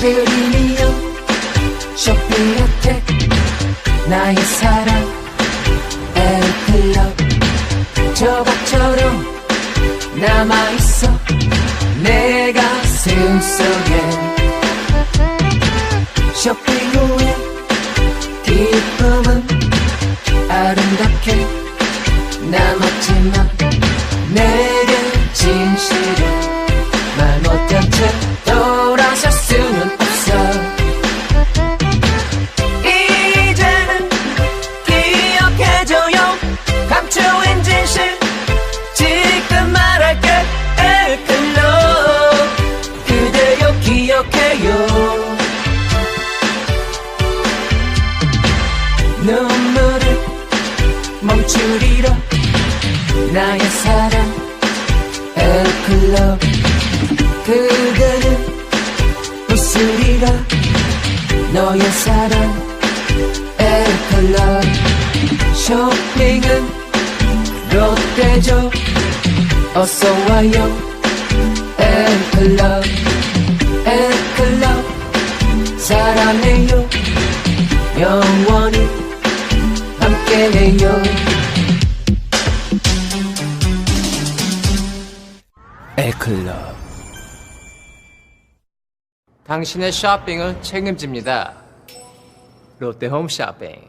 쇼핑이요 쇼핑어택 나의 사랑 에어클럽 조각처럼 남아있어 내 가슴 속에. 쇼핑 후에 기쁨은 아름답게 남았지만 내게 진실을 눈물을 멈추리라 나의 사랑 에클럽 그대는 웃으리라. 너의 사랑 에클럽 쇼핑은 롯데죠. 어서 와요. 에클럽 에클럽 사랑해요 해요. 에클럽. 당신의 쇼핑을 책임집니다. 롯데홈 쇼핑